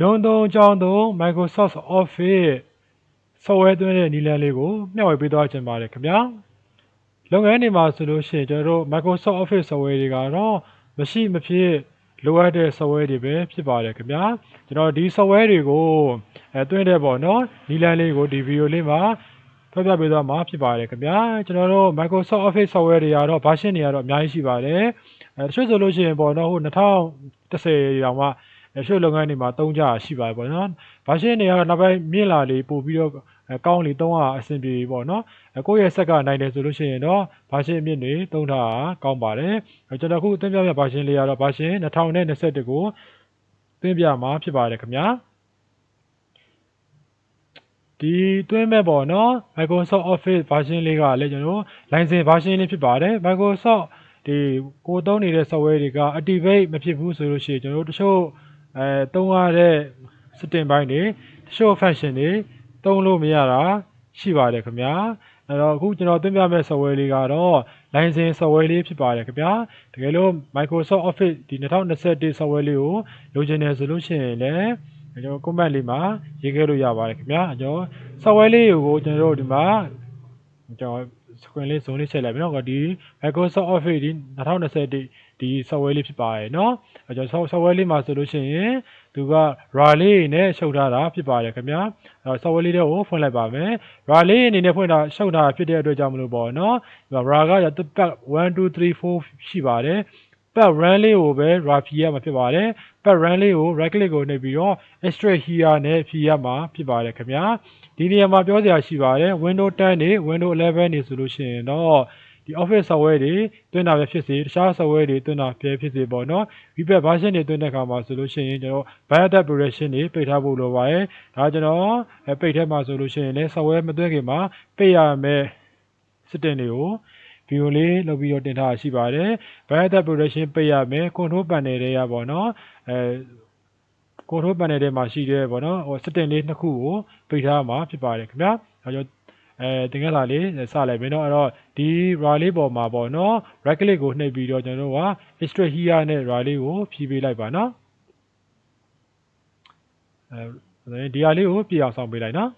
ရုံးသုံးအကြောင်းသုံး Microsoft Office software သွင်းတဲ့နည်းလမ်းလေးကိုမျှဝေပေးသွားချင်ပါတယ်ခင်ဗျာလုပ်ငန်းတွေမှာဆိုလို့ရှိရင်ကျွန်တော်တို့ Microsoft Office software တွေကတော့မရှိမဖြစ်လိုအပ်တဲ့ software တွေပဲဖြစ်ပါတယ်ခင်ဗျာကျွန်တော်ဒီ software တွေကိုအဲသွင်းတဲ့ပေါ့နော်နည်းလမ်းလေးကိုဒီ video လေးမှာဖတ်ပြပေးသွားမှာဖြစ်ပါတယ်ခင်ဗျာကျွန်တော်တို့ Microsoft Office software တွေကတော့ version တွေကတော့အများကြီးရှိပါတယ်အဲတချို့ဆိုလို့ရှိရင်ပေါ့နော်ဟို2010တောင်မှ တချို့လုပ်ငန်းတွေမှာသုံးကြတာရှိပါတယ်ပေါ့နော်။ version တွေကတော့နောက်ပိုင်းမြင့်လာလေပို့ပြီးတော့အဲကောင်းလေသုံးရအဆင်ပြေပေါ့နော်။အဲကိုယ့်ရဲ့ဆက်ကနိုင်တယ်ဆိုလို့ရှိရင်တော့ version အမြင့်တွေသုံးထားတာကောင်းပါတယ်။အဲကျွန်တော်ခုသင်ပြမယ့် version လေးကတော့ version 2021ကိုသင်ပြမှာဖြစ်ပါတယ်ခင်ဗျာ။ဒီတွင်းမဲ့ပေါ့နော် Microsoft Office version လေးကလည်းကျွန်တော် license version လေးဖြစ်ပါတယ် Microsoft ဒီကိုသုံးနေတဲ့ software တွေက activate မဖြစ်ဘူးဆိုလို့ရှိရင်ကျွန်တော်တို့တချို့ အဲသုံးရတဲ့ setting ဘိုင်းတွေတချို့ function တွေသုံးလို့မရတာရှိပါတယ်ခင်ဗျာအဲ့တော့အခုကျွန်တော်သင်ပြမယ့် software လေးကတော့ license software လေးဖြစ်ပါတယ်ခင်ဗျာတကယ်လို့ Microsoft Office ဒီ2021 software လေးကိုလိုချင်တယ်ဆိုလို့ရှိရင်လည်းကျွန်တော် comment လေးမှာရေးခဲ့လို့ရပါတယ်ခင်ဗျာကျွန်တော် software လေးကိုကျွန်တော်တို့ဒီမှာကျွန်တော် screen လေး zone လေးချက်လိုက်ပြီနော်ဒီ Microsoft Office ဒီ2021 ဒီ software လေးဖြစ်ပါတယ်เนาะအဲကျွန်တော် software လေးမှာဆိုလို့ရှိရင်သူက RA လေးနဲ့ရှုပ်ထားတာဖြစ်ပါတယ်ခင်ဗျာအဲ software လေးတွေကိုဖွင့်လိုက်ပါမယ် RA လေးအနေနဲ့ဖွင့်တာရှုပ်ထားတာဖြစ်တဲ့အတွက်ကြောင့်မလို့ပေါ့เนาะ RA ကရတစ်ပတ်1 2 3 4ရှိပါတယ်ပတ် run လေးကိုပဲ RA ဖြီးရမှာဖြစ်ပါတယ်ပတ် run လေးကို right click ကိုနှိပ်ပြီးတော့ extract here နဲ့ဖြီးရမှာဖြစ်ပါတယ်ခင်ဗျာဒီနေရာမှာပြောစရာရှိပါတယ် Windows 10နေ Windows 11နေဆိုလို့ရှိရင်တော့ ဒီ Office software တွေတွင်းတာပဲဖြစ်စေတခြား software တွေတွင်းတာပဲဖြစ်စေပေါ့နော် VPAD version တွေတွင်းတဲ့အခါမှာဆိုလို့ရှိရင်ကျွန်တော် Biodat Protection တွေပိတ်ထားဖို့လိုပါတယ်ဒါကျွန်တော်ပိတ်ထဲမှာဆိုလို့ရှိရင်လည်း software မတွင်းခင်မှာပိတ်ရမယ် setting တွေကိုဗီဒီယိုလေးလုပ်ပြီးတော့တင်ထားရှိပါတယ် Biodat Protection ပိတ်ရမယ် Control Panel တွေကပေါ့နော်အဲ control panel ထဲမှာရှိတဲ့ပေါ့နော်ဟို setting လေးနှစ်ခုကိုပိတ်ထားမှာဖြစ်ပါတယ်ခင်ဗျာအဲကြောင့် အဲတင်ခဲ့လာလေးစလိုက်ပြီเนาะအဲ့တော့ဒီ raw လေးပေါ်မှာပေါ့နော် right click ကိုနှိပ်ပြီးတော့ကျွန်တော်တို့က extract here နဲ့ raw လေးကိုဖြီးပေးလိုက်ပါเนาะအဲဒီဟာလေးကိုပြအောင်ဆောင်ပေးလိုက်เนาะ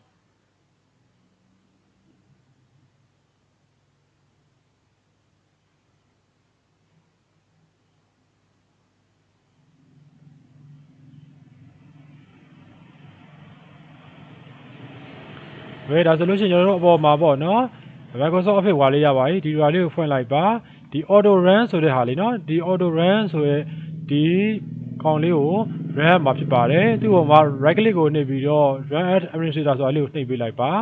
ဝေးဒါဆိုလို့ရှိရင်ကျွန်တော်တို့အပေါ်မှာပေါ့နော် Microsoft Office ဝါလေးရပါပြီဒီဝါလေးကိုဖွင့်လိုက်ပါဒီ auto run ဆိုတဲ့ဟာလေးနော်ဒီ auto run ဆိုရဲဒီကောင်လေးကို run မှာဖြစ်ပါတယ်သူ့ပေါ်မှာ right click ကိုနှိပ်ပြီးတော့ run as administrator ဆိုတာလေးကိုနှိပ်ပေးလိုက်ပါ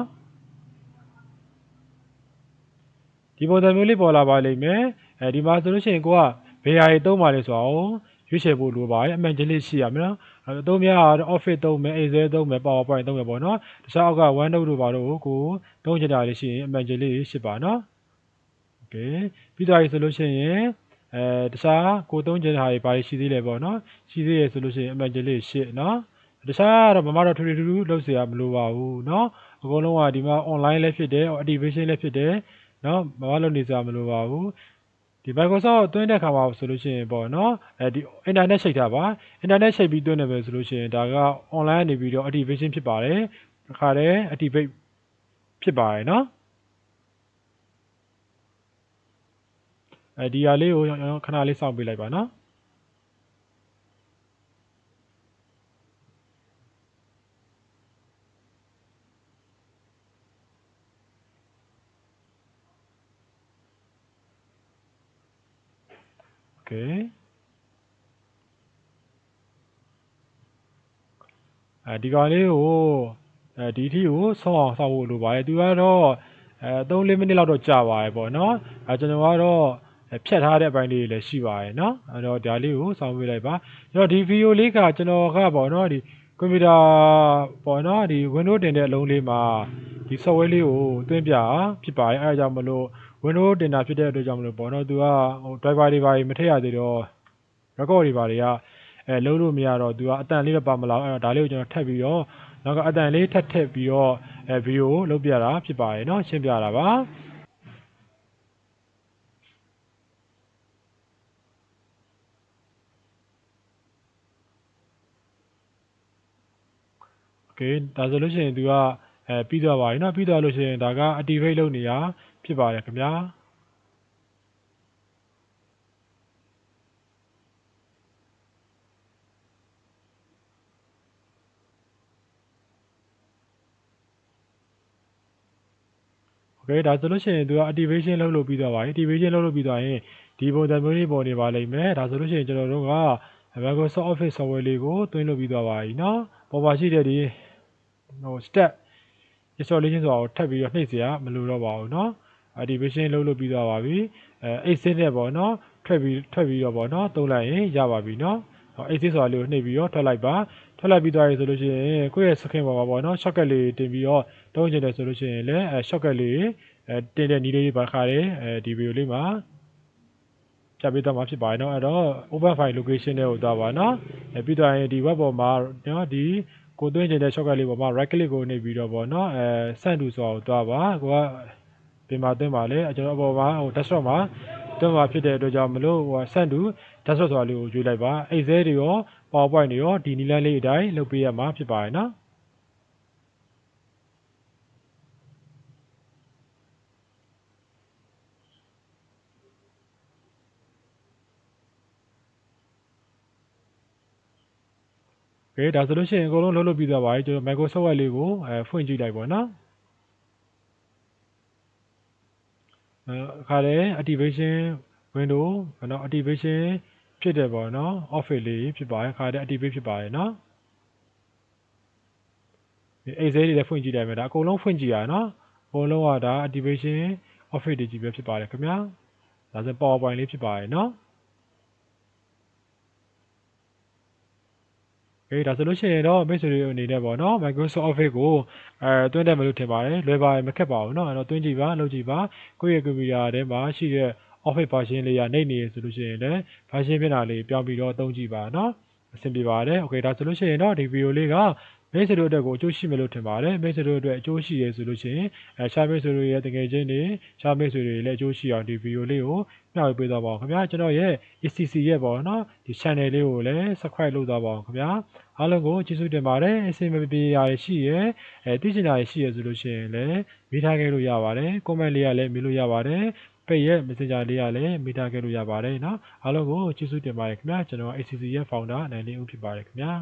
ဒီပုံစံမျိုးလေးပေါ်လာပါလိမ့်မယ်အဲဒီမှာဆိုလို့ရှိရင်ကိုကဘယ်ဟာတွေသုံးပါလဲဆိုတော့ ရွေးချယ်ဖို့လိုပါတယ်အမှန်ကြီးလေးရှိရမယ်နော်အဲသုံးများ Office သုံးမယ် Excel သုံးမယ် PowerPoint သုံးမယ်ပေါ့နော်တခြားအောက်က OneNote တို့ပါတော့ကိုသုံးချင်တာလေးရှိရင်အမှန်ကြီးလေးရှိပါနော်โอเคပြီးသွားပြီဆိုလို့ရှိရင်အဲတခြားကိုသုံးချင်တာတွေဘာတွေရှိသေးလဲပေါ့နော်ရှိသေးရဆိုလို့ရှိရင်အမှန်ကြီးလေးရှိနော်တခြားတော့မမတော့ထူထူထူလုပ်เสียမလိုပါဘူးเนาะအကုန်လုံးကဒီမှာ online လည်းဖြစ်တယ် activation လည်းဖြစ်တယ်เนาะမမလုပ်နေစရာမလိုပါဘူး ဒီ Microsoft သွင်းတဲ့ခါမှာဆိုလို့ရှိရင်ပေါ့နော်အဲဒီ internet ချိန်ထားပါ internet ချိန်ပြီးသွင်းနေပဲဆိုလို့ရှိရင်ဒါက online နေပြီးတော့ activation ဖြစ်ပါတယ်တခါတည်း activate ဖြစ်ပါတယ်နော်အဲဒီဟာလေးကိုခဏလေးစောင့်ပေးလိုက်ပါနော် Okay. ။အဲဒီကောင်လေးကိုအဲဒီထီကိုဆောင်းအောင်ဆောက်ဖို့လိုပါတယ်။သူကတော့အဲ3မိနစ်လောက်တော့ကြာပါတယ်ပေါ့နော်။အဲကျွန်တော်ကတော့ဖြတ်ထားတဲ့အပိုင်းလေးတွေလည်းရှိပါတယ်နော်။အဲတော့ဒါလေးကိုဆောင်းပေးလိုက်ပါ။ကျွန်တော်ဒီဗီဒီယိုလေးကကျွန်တော်ကပေါ့နော်ဒီကွန်ပျူတာပေါ့နော်ဒီ Windows တင်တဲ့အလုံးလေးမှာဒီ software လေးကိုသွင်းပြဖြစ်ပါတယ်အဲဒါကြောင့်မလို့ Windows တင်တာဖြစ်တဲ့အတွက်ကြောင့်မလို့ပေါ့နော်သူကဟို driver တွေပါမထည့်ရသေးတော့ record တွေပါတွေကအဲလုံးလို့မရတော့သူကအတန်လေးတော့ပါမလာအဲ့တော့ဒါလေးကိုကျွန်တော်ထပ်ပြီးတော့နောက်ကအတန်လေးထပ်ထည့်ပြီးတော့အဲဗီဒီယိုလုပ်ပြတာဖြစ်ပါတယ်เนาะရှင်းပြတာပါ okay ဒါဆိုလို့ရှိရင် तू ကအဲပြီးသွားပါပြီเนาะပြီးသွားလို့ရှိရင်ဒါက activate လုပ်နေရ ဖြစ်ပါတယ်ခင်ဗျာ โอเคဒါဆိုလို့ရှိရင်သူက activation လုပ်လို့ပြီးသွားပါပြီ activation လုပ်လို့ပြီးသွားရင်ဒီပုံစံမျိုးလေးပေါ်နေပါလိမ့်မယ်ဒါဆိုလို့ရှိရင်ကျွန်တော်တို့က Microsoft Office software လေးကိုသွင်းလို့ပြီးသွားပါပြီเนาะပေါ်ပါရှိတဲ့ဒီဟို step installation ဆိုတာကိုထပ်ပြီးတော့နှိပ်เสียမလိုတော့ပါဘူးเนาะ activation လုပ်လို့ပြီးသွားပါပြီအဲ exit နဲ့ပေါ့เนาะထွက်ပြီးထွက်ပြီးတော့ပေါ့เนาะသုံးလိုက်ရင်ရပါပြီเนาะ exit ဆိုတာလေးကိုနှိပ်ပြီးတော့ထွက်လိုက်ပါထွက်လိုက်ပြီးသွားပြီဆိုလို့ရှိရင်ကိုယ့်ရဲ့ screen ပေါ်မှာပေါ့เนาะ shortcut လေးတင်ပြီးတော့တုံးချင်တယ်ဆိုလို့ရှိရင်လည်းအဲ shortcut လေးအဲတင်တဲ့နည်းလေးပါခါတယ်အဲဒီ video လေးမှာပြပေးတော့မှာဖြစ်ပါတယ်เนาะအဲ့တော့ open file location တွေကိုသွားပါเนาะအဲပြီးသွားရင်ဒီ web ပေါ်မှာเนาะဒီကိုသွင်းချင်တဲ့ shortcut လေးပေါ်မှာ right click ကိုနှိပ်ပြီးတော့ပေါ့เนาะအဲ send to ဆိုတာကိုသွားပါကိုက ပြင်ပါသွင်းပါလေကျွန်တော်အပေါ်မှာဟို desktop မှာသွင်းပါဖြစ်တဲ့အတွက်ကြောင့်မလို့ဟိုဆန့်တူ desktop ဆိုတာလေးကိုရွေးလိုက်ပါအဲ့ဇဲတွေရော PowerPoint တွေရောဒီနီလန်းလေးအတိုင်းလုပ်ပေးရမှာဖြစ်ပါရဲ့နော်ကဲဒါဆိုလို့ရှိရင်အကုန်လုံးလှုပ်လို့ပြီးသွားပါပြီကျွန်တော် Microsoft Word လေးကိုအဲဖွင့်ကြည့်လိုက်ပါနော် အဲအခါလဲ activation window เนาะ activation ဖြစ်တယ်ပေါ့เนาะ office လေးဖြစ်ပါတယ်အခါလဲ activate ဖြစ်ပါတယ်เนาะဒီ excel တွေလည်းဖွင့်ကြည့်လိုက်မယ်ဒါအကုန်လုံးဖွင့်ကြည့်ရเนาะအကုန်လုံးကဒါ activation office တွေကြီးပဲဖြစ်ပါတယ်ခင်ဗျာဒါဆို PowerPoint လေးဖြစ်ပါတယ်เ นาะ အေးဒါဆိုလို့ရှိရင်တော့မိတ်ဆွေတွေအနေနဲ့ပေါ့နော် Microsoft Office ကိုအဲတွင်းတယ်မလို့ထင်ပါတယ်လွယ်ပါတယ်မခက်ပါဘူးเนาะအဲ့တော့တွင်းကြည့်ပါလုပ်ကြည့်ပါကိုယ့်ရဲ့ကွန်ပျူတာထဲမှာရှိတဲ့ Office version လေးကနေနေရဆိုလို့ရှိရင်လည်း version မျက်နှာလေးပြောင်းပြီးတော့သုံးကြည့်ပါเนาะအဆင်ပြေပါတယ်โอเคဒါဆိုလို့ရှိရင်တော့ဒီဗီဒီယိုလေးက မိတ်ဆွေတို့အတွက်ကိုအကျိုးရှိမယ်လို့ထင်ပါတယ်မိတ်ဆွေတို့အတွက်အကျိုးရှိရဲဆိုလို့ရှိရင်အဲရှားမိတ်ဆွေတို့ရဲ့တကယ်ချင်းတွေရှားမိတ်ဆွေတွေလည်းအကျိုးရှိအောင်ဒီဗီဒီယိုလေးကိုမျှဝေပေးသွားပါအောင်ခင်ဗျာကျွန်တော်ရဲ့ ECC ရဲ့ပေါ့နော်ဒီ channel လေးကိုလည်း subscribe လုပ်သွားပါအောင်ခင်ဗျာအားလုံးကိုကျေးဇူးတင်ပါတယ်အစင်မပြေရရှိရဲအဲသိချင်တာရှိရဲဆိုလို့ရှိရင်လည်းမိထားခဲ့လို့ရပါတယ် comment လေးကလည်းမေးလို့ရပါတယ်ပေရဲ့ messenger လေးကလည်းမိထားခဲ့လို့ရပါတယ်နော်အားလုံးကိုကျေးဇူးတင်ပါတယ်ခင်ဗျာကျွန်တော် ACC ရဲ့ founder နိုင်လေးဦးဖြစ်ပါတယ်ခင်ဗျာ